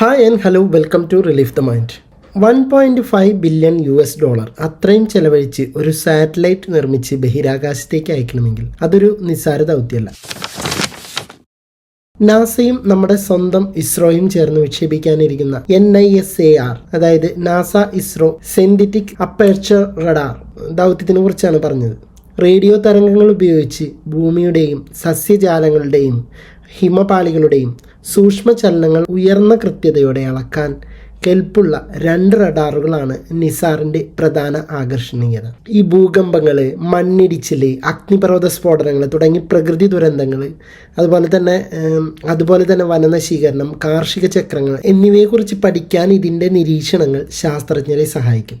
Hi and hello welcome to relief the mind one point five billion U S dollar അത്രയും ചെലവഴിച്ച് ഒരു satellite നിർമ്മിച്ച് ബഹിരാകാശത്തേക്ക് അയക്കണമെങ്കിൽ അതൊരു നിസ്സാര ദൗത്യമല്ല. നാസയും നമ്മുടെ സ്വന്തം ഇസ്രോയും ചേർന്ന് വിക്ഷേപിക്കാനിരിക്കുന്ന N I S A R അതായത് NASA ISRO synthetic aperture radar ദൗത്യത്തിനെ കുറിച്ചാണ് പറഞ്ഞത്. റേഡിയോ തരംഗങ്ങൾ ഉപയോഗിച്ച് ഭൂമിയുടെയും സസ്യജാലങ്ങളുടെയും ഹിമപാളികളുടെയും സൂക്ഷ്മചലനങ്ങൾ ഉയർന്ന കൃത്യതയോടെ അളക്കാൻ കെൽപ്പുള്ള രണ്ട് റഡാറുകളാണ് നിസാറിന്റെ പ്രധാന ആകർഷണീയത. ഈ ഭൂകമ്പങ്ങൾ മണ്ണിടിച്ചിൽ അഗ്നിപർവത സ്ഫോടനങ്ങൾ തുടങ്ങി പ്രകൃതി ദുരന്തങ്ങൾ അതുപോലെ തന്നെ അതുപോലെ തന്നെ വനനശീകരണം കാർഷിക ചക്രങ്ങൾ എന്നിവയെക്കുറിച്ച് പഠിക്കാൻ ഇതിന്റെ നിരീക്ഷണങ്ങൾ ശാസ്ത്രജ്ഞരെ സഹായിക്കും.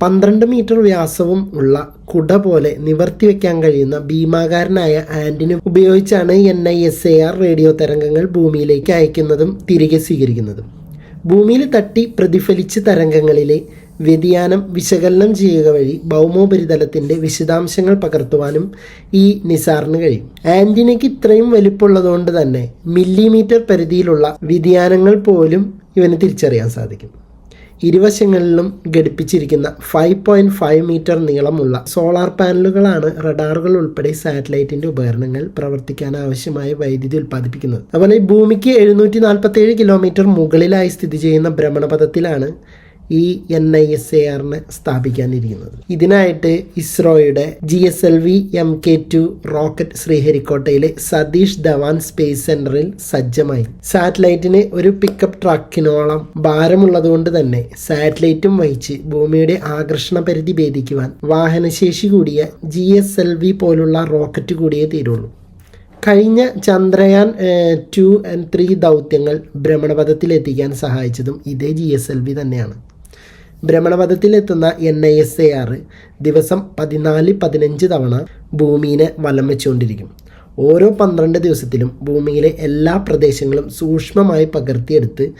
പന്ത്രണ്ട് മീറ്റർ വ്യാസവും ഉള്ള കുട പോലെ നിവർത്തി വയ്ക്കാൻ കഴിയുന്ന ഭീമാകാരനായ ആന്റിന ഉപയോഗിച്ചാണ് N I S A R radio തരംഗങ്ങൾ ഭൂമിയിലേക്ക് അയക്കുന്നതും തിരികെ സ്വീകരിക്കുന്നതും. ഭൂമിയിൽ തട്ടി പ്രതിഫലിച്ച തരംഗങ്ങളിലെ വ്യതിയാനം വിശകലനം ചെയ്യുക വഴി ഭൗമോപരിതലത്തിന്റെ വിശദാംശങ്ങൾ പകർത്തുവാനും ഈ നിസാറിന് കഴിയും. ആന്റിനയ്ക്ക് ഇത്രയും വലിപ്പമുള്ളതുകൊണ്ട് തന്നെ മില്ലിമീറ്റർ പരിധിയിലുള്ള വ്യതിയാനങ്ങൾ പോലും ഇവന് തിരിച്ചറിയാൻ സാധിക്കും. ഇരുവശങ്ങളിലും ഘടിപ്പിച്ചിരിക്കുന്ന ഫൈവ് പോയിന്റ് ഫൈവ് മീറ്റർ നീളമുള്ള സോളാർ പാനലുകളാണ് റഡാറുകൾ ഉൾപ്പെടെ സാറ്റലൈറ്റിന്റെ ഉപകരണങ്ങൾ പ്രവർത്തിക്കാൻ ആവശ്യമായ വൈദ്യുതി ഉൽപ്പാദിപ്പിക്കുന്നത്. അതുപോലെ ഭൂമിക്ക് എഴുന്നൂറ്റി നാൽപ്പത്തി കിലോമീറ്റർ മുകളിലായി സ്ഥിതി ചെയ്യുന്ന ഭ്രമണപഥത്തിലാണ് ഈ എൻ ഐ എസ് എ ആറിനെ സ്ഥാപിക്കാനിരിക്കുന്നത്. ഇതിനായിട്ട് ഇസ്രോയുടെ G S L V M K two rocket ശ്രീഹരിക്കോട്ടയിലെ Satish Dhawan space സെന്ററിൽ സജ്ജമായി. സാറ്റലൈറ്റിന് ഒരു പിക്കപ്പ് ട്രക്കിനോളം ഭാരമുള്ളതുകൊണ്ട് തന്നെ സാറ്റലൈറ്റും വഹിച്ച് ഭൂമിയുടെ ആകർഷണ പരിധി ഭേദിക്കുവാൻ വാഹനശേഷി കൂടിയ ജി എസ് എൽ വി പോലുള്ള റോക്കറ്റ് കൂടിയേ തീരുള്ളൂ. കഴിഞ്ഞ ചന്ദ്രയാൻ ടു ആൻഡ് ത്രീ ദൗത്യങ്ങൾ ഭ്രമണപഥത്തിലെത്തിക്കാൻ സഹായിച്ചതും ഇതേ ജി എസ് എൽ വി തന്നെയാണ്. ഭ്രമണപഥത്തിലെത്തുന്ന N I S A R ദിവസം പതിനാല് പതിനഞ്ച് തവണ ഭൂമിയെ വലം വെച്ചുകൊണ്ടിരിക്കും. ഓരോ പന്ത്രണ്ട് ദിവസത്തിലും ഭൂമിയിലെ എല്ലാ പ്രദേശങ്ങളും സൂക്ഷ്മമായി പകർത്തിയെടുത്ത്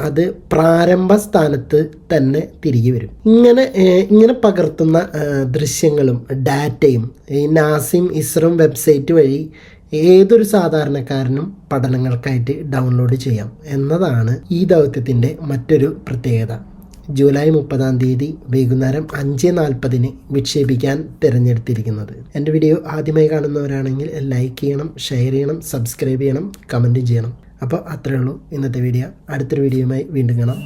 അത് പ്രാരംഭ സ്ഥാനത്ത് തന്നെ തിരികെ വരും. ഇങ്ങനെ ഇങ്ങനെ പകർത്തുന്ന ദൃശ്യങ്ങളും ഡാറ്റയും ഈ നാസിം ഇസ്രോം വെബ്സൈറ്റ് വഴി ഏതൊരു സാധാരണക്കാരനും പഠനങ്ങൾക്കായിട്ട് ഡൗൺലോഡ് ചെയ്യാം എന്നതാണ് ഈ ദൗത്യത്തിന്റെ മറ്റൊരു പ്രത്യേകത. ജൂലൈ മുപ്പതാം തീയതി വൈകുന്നേരം അഞ്ച് നാൽപ്പതിന് വിക്ഷേപിക്കാൻ തിരഞ്ഞെടുത്തിരിക്കുന്നത്. എന്റെ വീഡിയോ ആദ്യമായി കാണുന്നവരാണെങ്കിൽ ലൈക്ക് ചെയ്യണം ഷെയർ ചെയ്യണം സബ്സ്ക്രൈബ് ചെയ്യണം കമന്റും ചെയ്യണം. അപ്പോൾ അത്രയേ ഉള്ളൂ ഇന്നത്തെ വീഡിയോ. അടുത്തൊരു വീഡിയോയുമായി വീണ്ടും കാണാം.